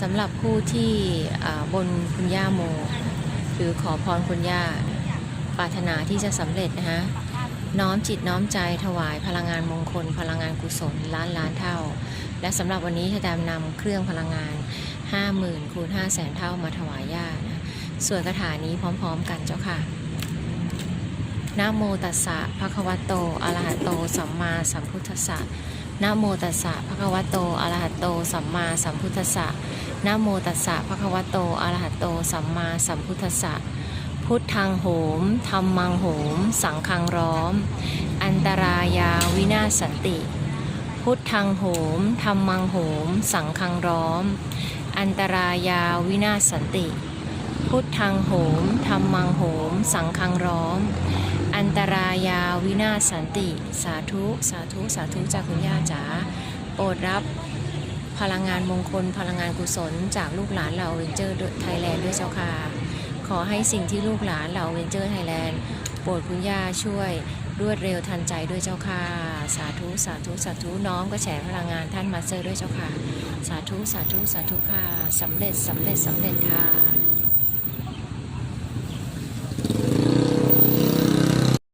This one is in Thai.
สำหรับผู้ที่บนคุณย่าโม หรือขอพรคุณย่าปรารถนาที่จะสำเร็จนะคะน้อมจิตน้อมใจถวายพลังงานมงคล พลังงานกุศลล้านล้านเท่า และสำหรับวันนี้ชะตามนำเครื่องพลังงาน 50,000คูณ5 0 0แสนเท่ามาถวายย่านะสวดคาถานี้พร้อมๆกันเจ้าค่ะนะโมตัสสะภะคะวะโตอะระหะโต สัมมาสัมพุทธัสสะ นะโมตัสสะภะคะวะโตอะระหะโต สัมมาสัมพุทธัสสะนะโมตัสสะภะคะวะโตอะระหะโต สัมมาสัมพุทธัสสะ พุทธังโหมธรรมังโหม สังฆังร้อม อันตรายาวินาศสันติ พุทธังโหมธรรมังโหม สังฆังร้อม อันตรายาวินาศสันติ พุทธังโหมธรรมังโหม สังฆังร้อม นตรายาวินาศสันติ สาธุสาธุสาธุจากคุณย่าจ๋าโปรดรับพลังงานมงคล พลังงานกุศล จากลูกหลานเหล่าเวนเจอร์ไทยแลนด์ด้วยเจ้าค่ะขอให้สิ่งที่ลูกหลานเหล่าเวนเจอร์ไทยแลนด์โปรดคุณย่าช่วยรวดเร็วทันใจด้วยเจ้าค่ะ สาธุสาธุสาธุน้อมก็แฉพลังงานท่านมาเตอร์ด้วยเจ้าค่ะ สาธุสาธุสาธุค่ะสำเร็จสำเร็จสำเร็จค่ะ